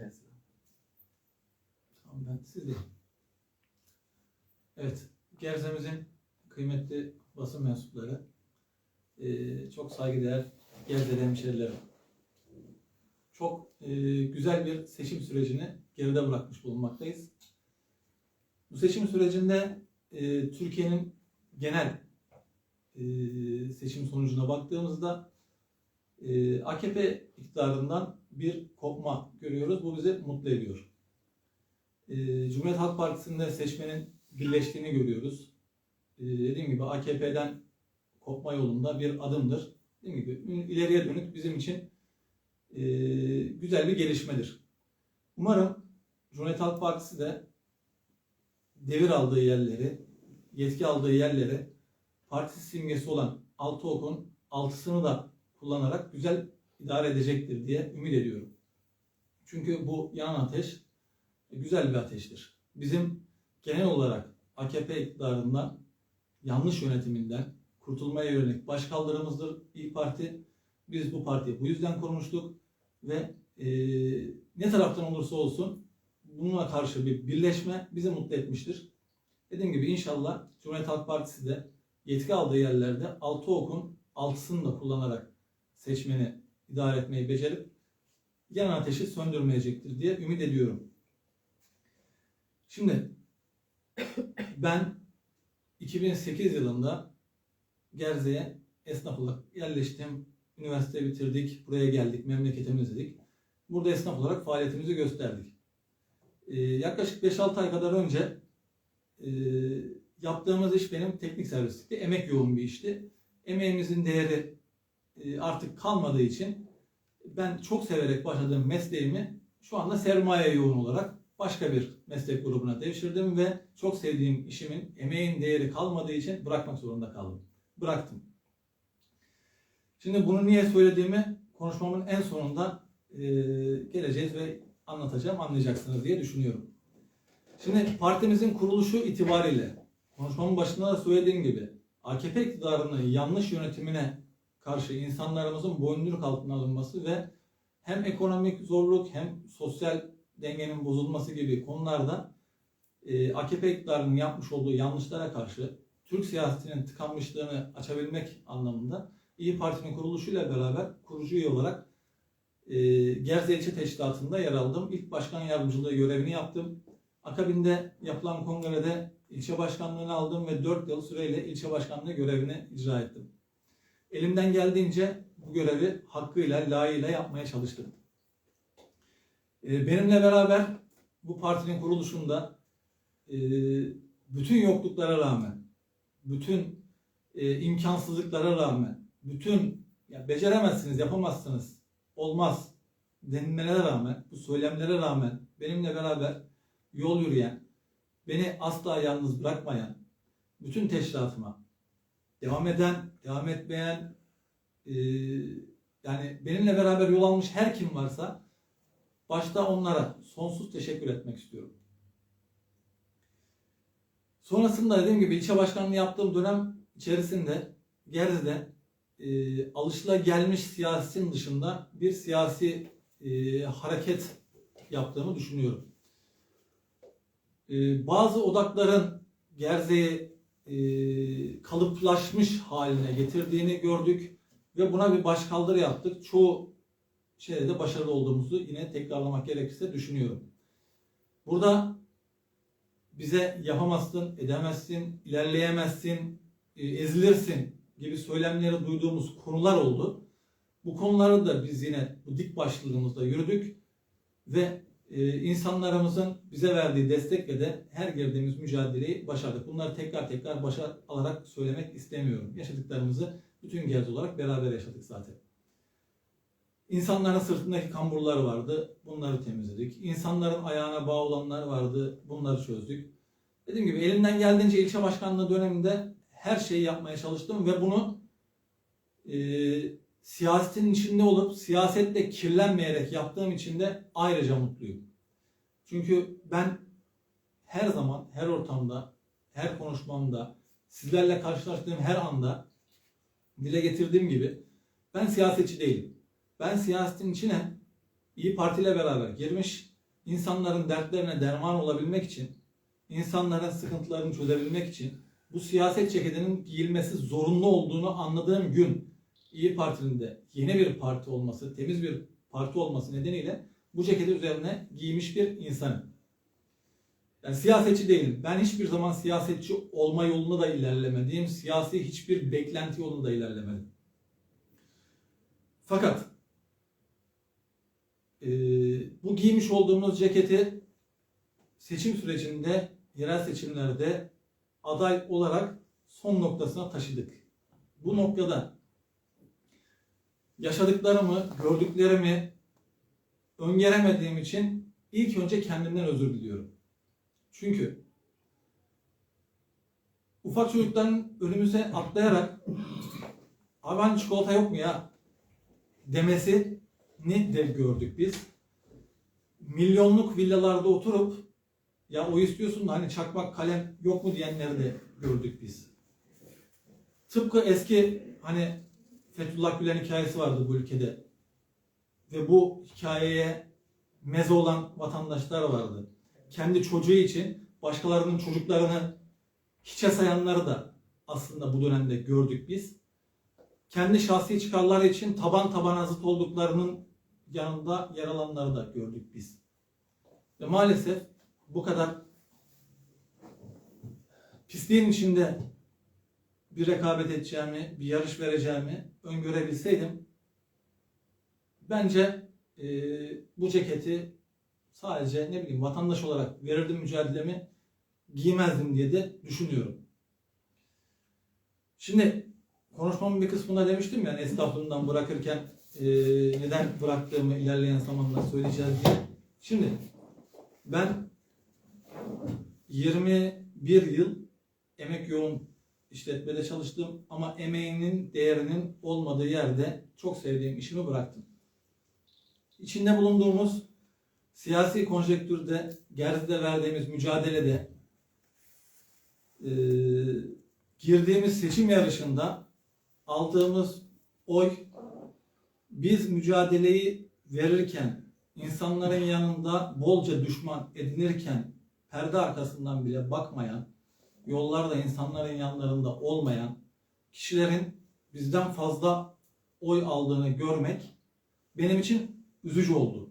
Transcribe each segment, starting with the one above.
Gelsin. Tamam ben sizdeyim. Evet, Gerze'mizin kıymetli basın mensupları, eee, çok saygıdeğer Gerze'li hemşerilerim. Çok eee, güzel bir seçim sürecini geride bırakmış bulunmaktayız. Bu seçim sürecinde eee, Türkiye'nin genel eee, seçim sonucuna baktığımızda eee, AKP iktidarından bir kopma görüyoruz. Bu bizi mutlu ediyor. Ee, Cumhuriyet Halk Partisi'nde seçmenin birleştiğini görüyoruz. Ee, dediğim gibi AKP'den kopma yolunda bir adımdır. Dediğim gibi ileriye dönük bizim için e, güzel bir gelişmedir. Umarım Cumhuriyet Halk Partisi de devir aldığı yerleri, yetki aldığı yerleri partisi simgesi olan altı okun altısını da kullanarak güzel idare edecektir diye ümit ediyorum. Çünkü bu yanan ateş güzel bir ateştir. Bizim genel olarak AKP iktidarından, yanlış yönetiminden kurtulmaya yönelik başkaldırımızdır İYİ Parti. Biz bu partiyi bu yüzden kurmuştuk ve e, ne taraftan olursa olsun bununla karşı bir birleşme bizi mutlu etmiştir. Dediğim gibi inşallah Cumhuriyet Halk Partisi de yetki aldığı yerlerde altı okun altısını da kullanarak seçmeni idare etmeyi becerip yanan ateşi söndürmeyecektir diye ümit ediyorum. Şimdi ben 2008 yılında Gerze'ye esnaf olarak yerleştim. Üniversite bitirdik. Buraya geldik. Memleketimiz dedik. Burada esnaf olarak faaliyetimizi gösterdik. Ee, yaklaşık 5-6 ay kadar önce e, yaptığımız iş benim teknik servislikti. Emek yoğun bir işti. Emeğimizin değeri artık kalmadığı için ben çok severek başladığım mesleğimi şu anda sermaye yoğun olarak başka bir meslek grubuna devşirdim ve çok sevdiğim işimin emeğin değeri kalmadığı için bırakmak zorunda kaldım. Bıraktım. Şimdi bunu niye söylediğimi konuşmamın en sonunda e, geleceğiz ve anlatacağım, anlayacaksınız diye düşünüyorum. Şimdi partimizin kuruluşu itibariyle konuşmamın başında da söylediğim gibi AKP iktidarının yanlış yönetimine karşı insanlarımızın boynluk altına alınması ve hem ekonomik zorluk hem sosyal dengenin bozulması gibi konularda e, AKP iktidarının yapmış olduğu yanlışlara karşı Türk siyasetinin tıkanmışlığını açabilmek anlamında İyi Parti'nin kuruluşuyla beraber kurucu üye olarak e, Gerze İlçe Teşkilatı'nda yer aldım. İlk başkan yardımcılığı görevini yaptım. Akabinde yapılan kongrede ilçe başkanlığını aldım ve 4 yıl süreyle ilçe başkanlığı görevini icra ettim. Elimden geldiğince bu görevi hakkıyla, layığıyla yapmaya çalıştım. E, benimle beraber bu partinin kuruluşunda e, bütün yokluklara rağmen, bütün e, imkansızlıklara rağmen, bütün ya beceremezsiniz, yapamazsınız, olmaz denilmelere rağmen, bu söylemlere rağmen benimle beraber yol yürüyen, beni asla yalnız bırakmayan, bütün teşkilatıma devam eden, devam etmeyen, e, yani benimle beraber yol almış her kim varsa başta onlara sonsuz teşekkür etmek istiyorum. Sonrasında dediğim gibi ilçe başkanlığı yaptığım dönem içerisinde Gerze'de e, alışılagelmiş siyasetin dışında bir siyasi e, hareket yaptığımı düşünüyorum. E, bazı odakların Gerze'yi e, kalıplaşmış haline getirdiğini gördük ve buna bir başkaldırı yaptık. Çoğu şeyde de başarılı olduğumuzu yine tekrarlamak gerekirse düşünüyorum. Burada bize yapamazsın, edemezsin, ilerleyemezsin, e, ezilirsin gibi söylemleri duyduğumuz konular oldu. Bu konuları da biz yine bu dik başlılığımızda yürüdük ve insanlarımızın bize verdiği destekle de her girdiğimiz mücadeleyi başardık. Bunları tekrar tekrar başa alarak söylemek istemiyorum. Yaşadıklarımızı bütün gerz olarak beraber yaşadık zaten. İnsanların sırtındaki kamburlar vardı. Bunları temizledik. İnsanların ayağına bağ olanlar vardı. Bunları çözdük. Dediğim gibi elimden geldiğince ilçe başkanlığı döneminde her şeyi yapmaya çalıştım ve bunu e, siyasetin içinde olup siyasetle kirlenmeyerek yaptığım için de ayrıca mutluyum. Çünkü ben her zaman, her ortamda, her konuşmamda, sizlerle karşılaştığım her anda dile getirdiğim gibi ben siyasetçi değilim. Ben siyasetin içine İyi Parti ile beraber girmiş, insanların dertlerine derman olabilmek için, insanların sıkıntılarını çözebilmek için bu siyaset ceketinin giyilmesi zorunlu olduğunu anladığım gün İyi Parti'nin de yeni bir parti olması, temiz bir parti olması nedeniyle bu ceketi üzerine giymiş bir insanım. Yani siyasetçi değilim. Ben hiçbir zaman siyasetçi olma yolunda da ilerlemedim. Siyasi hiçbir beklenti yolunda da ilerlemedim. Fakat eee, bu giymiş olduğumuz ceketi seçim sürecinde, yerel seçimlerde aday olarak son noktasına taşıdık. Bu noktada yaşadıklarımı, gördüklerimi öngöremediğim için ilk önce kendimden özür diliyorum. Çünkü ufak çocukların önümüze atlayarak abi hani çikolata yok mu ya demesi ne de gördük biz. Milyonluk villalarda oturup ya o istiyorsun da hani çakmak kalem yok mu diyenleri de gördük biz. Tıpkı eski hani Fethullah Gülen hikayesi vardı bu ülkede. Ve bu hikayeye meze olan vatandaşlar vardı. Kendi çocuğu için başkalarının çocuklarını hiçe sayanları da aslında bu dönemde gördük biz. Kendi şahsi çıkarları için taban tabana zıt olduklarının yanında yer alanları da gördük biz. Ve maalesef bu kadar pisliğin içinde bir rekabet edeceğimi, bir yarış vereceğimi öngörebilseydim bence e, bu ceketi sadece ne bileyim vatandaş olarak verirdim mücadelemi giymezdim diye de düşünüyorum. Şimdi konuşmamın bir kısmında demiştim ya esnaflığından bırakırken e, neden bıraktığımı ilerleyen zamanlarda söyleyeceğiz diye. Şimdi ben 21 yıl emek yoğun işletmede çalıştım ama emeğinin değerinin olmadığı yerde çok sevdiğim işimi bıraktım. İçinde bulunduğumuz siyasi konjektürde, Gerzi'de verdiğimiz mücadelede, e, girdiğimiz seçim yarışında aldığımız oy, biz mücadeleyi verirken, insanların yanında bolca düşman edinirken, perde arkasından bile bakmayan, yollarda insanların yanlarında olmayan kişilerin bizden fazla oy aldığını görmek benim için üzücü oldu.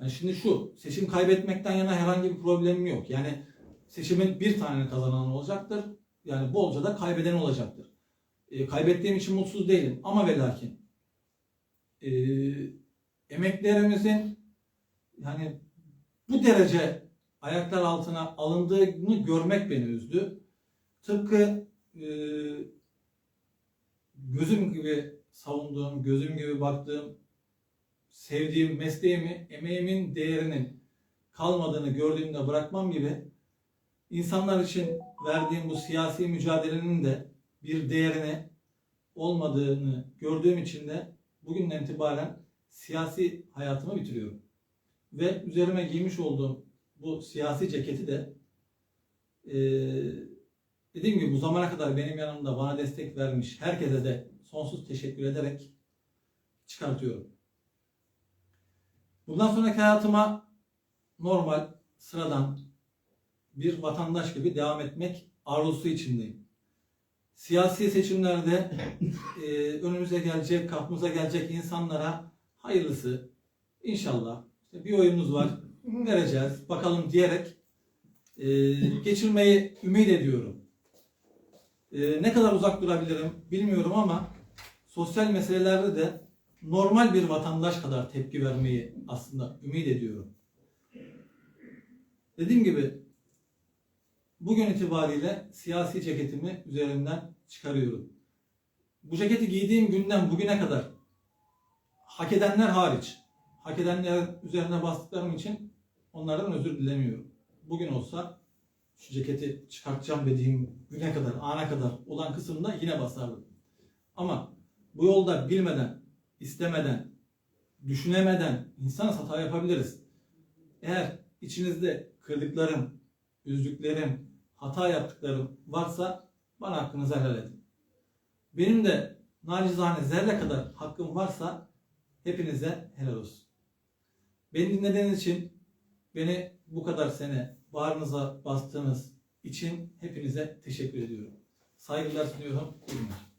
Yani şimdi şu, seçim kaybetmekten yana herhangi bir problemim yok. Yani seçimin bir tane kazanan olacaktır. Yani bolca da kaybeden olacaktır. E, kaybettiğim için mutsuz değilim ama ve lakin e, emeklerimizin yani bu derece ayaklar altına alındığını görmek beni üzdü. Tıpkı e, gözüm gibi savunduğum, gözüm gibi baktığım, sevdiğim mesleğimi, emeğimin değerinin kalmadığını gördüğümde bırakmam gibi insanlar için verdiğim bu siyasi mücadelenin de bir değerini olmadığını gördüğüm için de bugünden itibaren siyasi hayatımı bitiriyorum. Ve üzerime giymiş olduğum bu siyasi ceketi de e, dediğim gibi bu zamana kadar benim yanımda bana destek vermiş herkese de sonsuz teşekkür ederek çıkartıyorum. Bundan sonraki hayatıma normal, sıradan bir vatandaş gibi devam etmek arzusu içindeyim. Siyasi seçimlerde e, önümüze gelecek, kapımıza gelecek insanlara hayırlısı inşallah işte bir oyunumuz var vereceğiz bakalım diyerek e, geçirmeyi ümit ediyorum. E, ne kadar uzak durabilirim bilmiyorum ama sosyal meselelerde de normal bir vatandaş kadar tepki vermeyi aslında ümit ediyorum. Dediğim gibi bugün itibariyle siyasi ceketimi üzerimden çıkarıyorum. Bu ceketi giydiğim günden bugüne kadar hak edenler hariç, hak edenlerin üzerine bastıklarım için onlardan özür dilemiyorum. Bugün olsa şu ceketi çıkartacağım dediğim güne kadar, ana kadar olan kısımda yine basardım. Ama bu yolda bilmeden, istemeden, düşünemeden insanız hata yapabiliriz. Eğer içinizde kırdıklarım, üzdüklerim, hata yaptıklarım varsa bana hakkınızı helal edin. Benim de nacizane zerre kadar hakkım varsa hepinize helal olsun. Beni dinlediğiniz için Beni bu kadar sene bağrınıza bastığınız için hepinize teşekkür ediyorum. Saygılar sunuyorum. Günler.